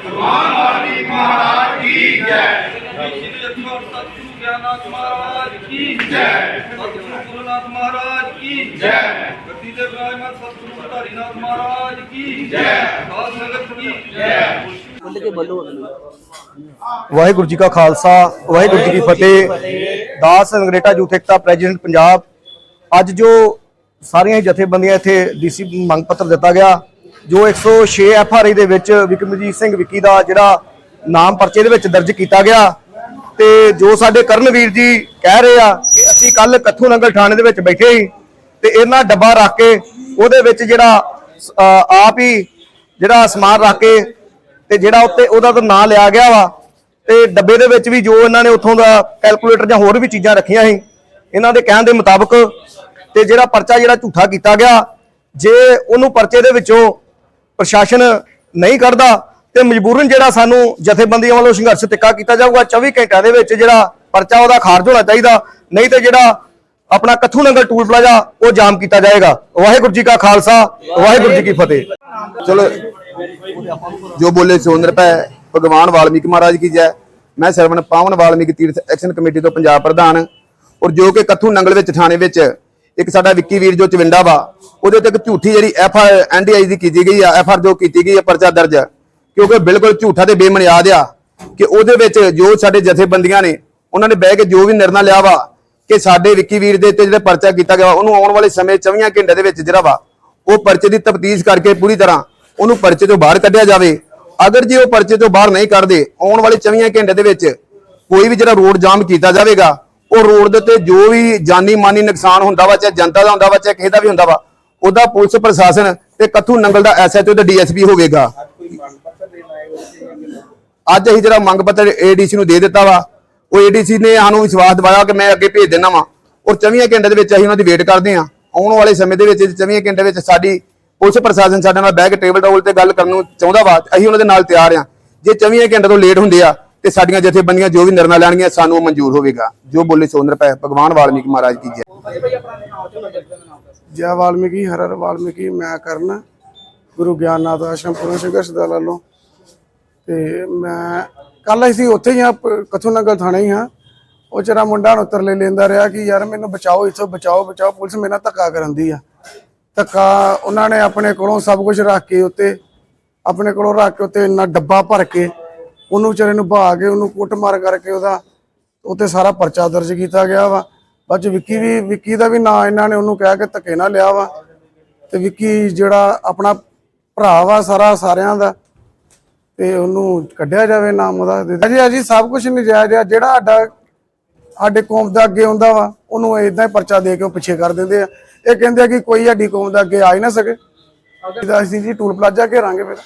ਭਗਵਾਨ ਵਾਲੀ ਮਹਾਰਾਜ ਕੀ ਜੈ। ਸ਼੍ਰੀ ਮਹਾਰਾਜ ਕੀ ਜੈ ਸਤਿਗੁਰੂ ਗੁਰੂਨਾਥ ਮਹਾਰਾਜ ਕੀ ਜੈ ਗੱਦੀ ਦੇ ਵਿਰਾਜਮਾਨ ਸਤਿਗੁਰੂ ਧਾਰੀਨਾਥ ਮਹਾਰਾਜ ਕੀ ਜੈ ਸਾਧ ਸੰਗਤ ਕੀ ਜੈ ਵਾਹਿਗੁਰੂ ਜੀ ਕਾ ਖਾਲਸਾ, ਵਾਹਿਗੁਰੂ ਜੀ ਕੀ ਫਤਿਹ। ਦਾਸ ਅੰਗਰੇਟਾ ਯੂਥ ਏਕਤਾ ਪ੍ਰੈਜ਼ੀਡੈਂਟ ਪੰਜਾਬ। ਅੱਜ ਜੋ ਸਾਰੀਆਂ ਹੀ ਜਥੇਬੰਦੀਆਂ ਇੱਥੇ ਡੀਸੀ ਮੰਗ ਪੱਤਰ ਦਿੱਤਾ ਗਿਆ ਜੋ 106 ਆਈ ਦੇ ਵਿੱਚ ਵਿਕਰਮਜੀਤ ਸਿੰਘ ਵਿੱਕੀ ਦਾ ਜਿਹੜਾ ਨਾਮ ਪਰਚੇ ਦੇ ਵਿੱਚ ਦਰਜ ਕੀਤਾ ਗਿਆ ਤੇ ਜੋ ਸਾਡੇ ਕਰਨਵੀਰ ਜੀ ਕਹਿ ਰਹੇ ਆ ਕਿ ਅਸੀਂ ਕੱਲ ਕੱਥੂ ਨੰਗਲ ਥਾਣੇ ਦੇ ਵਿੱਚ ਬੈਠੇ ਸੀ ਤੇ ਇਹਨਾਂ ਡੱਬਾ ਰੱਖ ਕੇ ਉਹਦੇ ਵਿੱਚ ਜਿਹੜਾ ਆਪ ਹੀ ਜਿਹੜਾ ਸਮਾਨ ਰੱਖ ਕੇ ਤੇ ਜਿਹੜਾ ਉੱਤੇ ਉਹਦਾ ਤਾਂ ਨਾਂ ਲਿਆ ਗਿਆ ਵਾ ਤੇ ਡੱਬੇ ਦੇ ਵਿੱਚ ਵੀ ਜੋ ਇਹਨਾਂ ਨੇ ਉੱਥੋਂ ਦਾ ਕੈਲਕੂਲੇਟਰ ਜਾਂ ਹੋਰ ਵੀ ਚੀਜ਼ਾਂ ਰੱਖੀਆਂ ਸੀ, ਇਹਨਾਂ ਦੇ ਕਹਿਣ ਦੇ ਮੁਤਾਬਕ ਤੇ ਜਿਹੜਾ ਪਰਚਾ ਜਿਹੜਾ ਝੂਠਾ ਕੀਤਾ ਗਿਆ, ਜੇ ਉਹਨੂੰ ਪਰਚੇ ਦੇ ਵਿੱਚੋਂ ਪ੍ਰਸ਼ਾਸਨ ਨਹੀਂ ਕੱਢਦਾ ਤੇ ਮਜਬੂਰਨ ਜਿਹੜਾ ਸਾਨੂੰ ਜਥੇਬੰਦੀਆਂ ਵੱਲੋਂ ਸੰਘਰਸ਼ ਤਿੱਕਾ ਕੀਤਾ ਜਾਊਗਾ 24 ਘੰਟਿਆਂ ਦੇ ਵਿੱਚ ਜਿਹੜਾ ਪਰਚਾ ਉਹਦਾ ਖਾਰਜ ਹੋਣਾ ਚਾਹੀਦਾ, ਨਹੀਂ ਤੇ ਜਿਹੜਾ ਆਪਣਾ ਕੱਥੂ ਨੰਗਲ ਟੂਲ ਪਲਾਜ਼ਾ ਉਹ ਜਾਮ ਕੀਤਾ ਜਾਏਗਾ। ਵਾਹਿਗੁਰੂ ਜੀ ਕਾ ਖਾਲਸਾ, ਵਾਹਿਗੁਰੂ ਜੀ ਕੀ ਫਤਿਹ। ਚਲੋ, ਜੋ ਬੋਲੇ ਸੋ ਨਿਰਭੈ, ਭਗਵਾਨ ਵਾਲਮੀਕ ਮਹਾਰਾਜ ਕੀ ਜੈ। ਮੈਂ ਸਰਵਣ ਪਾਵਨ ਵਾਲਮੀਕ ਤੀਰਥ ਐਕਸ਼ਨ ਕਮੇਟੀ ਤੋਂ ਪੰਜਾਬ ਪ੍ਰਧਾਨ। ਔਰ ਜੋ ਕਿ ਕੱਥੂ ਨੰਗਲ ਵਿੱਚ ਥਾਣੇ ਵਿੱਚ ਇੱਕ ਸਾਡਾ ਵਿੱਕੀ ਵੀਰ ਜੋ ਚਵਿੰਡਾ ਵਾ, ਉਹਦੇ ਤੇ ਇੱਕ ਝੂਠੀ ਜਿਹੜੀ ਐਫ ਆਰ ਐਨਡੀਆਈ ਦੀ ਕੀਤੀ ਗਈ ਆ ਐਫ ਆਰ ਜੋ ਕੀਤੀ ਗਈ ਆ ਪਰਚਾ ਦਰਜ, ਕਿਉਂਕਿ ਬਿਲਕੁਲ ਝੂਠਾ ਤੇ ਬੇਮਨਿਆਦ ਆ ਕਿ ਉਹਦੇ ਵਿੱਚ ਜੋ ਸਾਡੇ ਜਥੇਬੰਦੀਆਂ ਨੇ, ਉਹਨਾਂ ਨੇ ਬਹਿ ਕੇ ਜੋ ਵੀ ਨਿਰਣਾ ਲਿਆ ਵਾ, ਕਿ ਸਾਡੇ ਵਿੱਕੀ ਵੀਰ ਦੇ ਤੇ ਜਿਹੜਾ ਪਰਚਾ ਕੀਤਾ ਗਿਆ ਉਹਨੂੰ ਆਉਣ ਵਾਲੇ ਸਮੇਂ 24 ਘੰਟੇ ਦੇ ਵਿੱਚ ਜਿਹੜਾ ਵਾ, ਉਹ ਪਰਚੇ ਦੀ ਤਫਤੀਸ਼ ਕਰਕੇ ਪੂਰੀ ਤਰ੍ਹਾਂ ਉਹਨੂੰ ਪਰਚੇ ਤੋਂ ਬਾਹਰ ਕੱਢਿਆ ਜਾਵੇ। ਅਗਰ ਜੇ ਉਹ ਪਰਚੇ ਤੋਂ ਬਾਹਰ ਨਹੀਂ ਕੱਢਦੇ, ਆਉਣ ਵਾਲੇ 24 ਘੰਟੇ ਦੇ ਵਿੱਚ ਕੋਈ ਵੀ ਜਿਹੜਾ ਰੋਡ ਜਾਮ ਕੀਤਾ ਜਾਵੇਗਾ ਉਹ ਰੋਡ ਦੇ ਉੱਤੇ ਜੋ ਵੀ ਜਾਨੀ ਮਾਨੀ ਨੁਕਸਾਨ ਹੁੰਦਾ ਵਾ, ਚਾਹੇ ਜਨਤਾ ਦਾ ਹੁੰਦਾ ਵਾ, ਚਾਹੇ ਕਿਸੇ ਦਾ ਵੀ ਹੁੰਦਾ ਵਾ, ਉਹਦਾ ਪੁਲਿਸ ਪ੍ਰਸ਼ਾਸਨ ਤੇ ਕੱਥੂ ਨੰਗਲ ਦਾ ਐਸਐਚਓ ਤੇ ਡੀਐਸਪੀ ਹੋਵੇਗਾ। ਅੱਜ ਅਸੀਂ ਜਿਹੜਾ ਮੰਗ ਪੱਤਰ ਏਡੀਸੀ ਨੂੰ ਦੇ ਦਿੱਤਾ ਵਾ, ਉਹ ਏਡੀਸੀ ਨੇ ਸਾਨੂੰ ਵਿਸ਼ਵਾਸ ਦਿਵਾਇਆ ਕਿ ਮੈਂ ਅੱਗੇ ਭੇਜ ਦੇਣਾ ਵਾ। ਔਰ 24 ਘੰਟੇ ਦੇ ਵਿੱਚ ਅਸੀਂ ਉਹਨਾਂ ਦੀ ਵੇਟ ਕਰਦੇ ਹਾਂ। ਆਉਣ ਵਾਲੇ ਸਮੇਂ ਦੇ ਵਿੱਚ 24 ਘੰਟੇ ਵਿੱਚ ਸਾਡੀ ਪੁਲਿਸ ਪ੍ਰਸ਼ਾਸਨ ਸਾਡੇ ਨਾਲ ਬੈਗ ਟੇਬਲ ਟਾਬਲ ਤੇ ਗੱਲ ਕਰਨ ਨੂੰ ਚਾਹੁੰਦਾ ਵਾ, ਅਸੀਂ ਉਹਨਾਂ ਦੇ ਨਾਲ ਤਿਆਰ ਹਾਂ। ਜੇ 24 ਘੰਟੇ ਤੋਂ ਲੇਟ ਹੁੰਦੇ ਆ ਤੇ ਸਾਡੀਆਂ ਜਥੇਬੰਦੀਆਂ ਜੋ ਵੀ ਨਿਰਣਾ ਲੈਣਗੀਆਂ ਸਾਨੂੰ ਉਹ ਮਨਜ਼ੂਰ ਹੋਵੇਗਾ। ਜੋ ਬੋਲੇ ਸੋ ਨਿਰਭੈ ਭਗਵਾਨ ਵਾਲਮੀਕ ਮਹਾਰਾਜ ਕੀ ਜੈ। ਜੈ ਵਾਲਮੀਕੀ, ਹਰ ਵਾਲਮੀਕੀ, ਮੈਂ ਕਰਨ, ਗੁਰੂ ਗਿਆਨਨਾਥ ਆਸ਼ਰਮ ਪੁਰਨ ਸੰਘਰਸ਼ ਦਲ ਵੱਲੋਂ। ਤੇ ਮੈਂ ਕੱਲ ਅਸੀਂ ਉੱਥੇ ਹੀ ਆ ਕਥੂ ਨਗਰ ਥਾਣੇ ਹੀ ਹਾਂ। ਉਹ ਚਰਾ ਮੁੰਡਾ ਨੂੰ ਤਰਲੇ ਲੈਂਦਾ ਰਿਹਾ ਕਿ ਯਾਰ ਮੈਨੂੰ ਬਚਾਓ, ਇੱਥੋਂ ਬਚਾਓ ਬਚਾਓ, ਪੁਲਿਸ ਮੇਰੇ ਨਾਲ ਧੱਕਾ ਕਰਨ ਦੀ ਆ। ਧੱਕਾ ਉਹਨਾਂ ਨੇ ਆਪਣੇ ਕੋਲੋਂ ਸਭ ਕੁਝ ਰੱਖ ਕੇ ਉੱਤੇ, ਆਪਣੇ ਕੋਲੋਂ ਰੱਖ ਕੇ ਉੱਤੇ ਇੰਨਾ ਡੱਬਾ ਭਰ ਕੇ ਉਹਨੂੰ ਵਿਚਾਰੇ ਨੂੰ ਭਾ ਕੇ ਉਹਨੂੰ ਕੁੱਟਮਾਰ ਕਰਕੇ ਉਹਦਾ ਉੱਤੇ ਸਾਰਾ ਪਰਚਾ ਦਰਜ ਕੀਤਾ ਗਿਆ ਵਾ। ਬਾਅਦ ਵਿੱਕੀ ਵੀ ਵਿੱਕੀ ਦਾ ਵੀ ਨਾਂ ਇਹਨਾਂ ਨੇ ਉਹਨੂੰ ਕਹਿ ਕੇ ਧੱਕੇ ਨਾਲ ਲਿਆ ਵਾ। ਤੇ ਵਿੱਕੀ ਜਿਹੜਾ ਆਪਣਾ ਭਰਾ ਵਾ ਸਾਰਾ ਸਾਰਿਆਂ ਦਾ, ਤੇ ਉਹਨੂੰ ਕੱਢਿਆ ਜਾਵੇ ਨਾਮ ਉਹਦਾ ਅਜੀ ਅਜੀ ਸਭ ਕੁਝ ਨਜਾਇਜ਼ ਆ। ਜਿਹੜਾ ਸਾਡਾ ਸਾਡੇ ਕੌਮ ਦਾ ਅੱਗੇ ਹੁੰਦਾ ਵਾ, ਉਹਨੂੰ ਇਦਾਂ ਹੀ ਪਰਚਾ ਦੇ ਕੇ ਉਹ ਪਿੱਛੇ ਕਰ ਦਿੰਦੇ ਆ। ਇਹ ਕਹਿੰਦੇ ਆ ਕਿ ਕੋਈ ਸਾਡੀ ਕੌਮ ਦਾ ਅੱਗੇ ਆ ਹੀ ਨਾ ਸਕੇ। ਅਸੀਂ ਜੀ ਟੂਲ ਪਲਾਜ਼ਾ ਘੇਰਾਂਗੇ ਫਿਰ।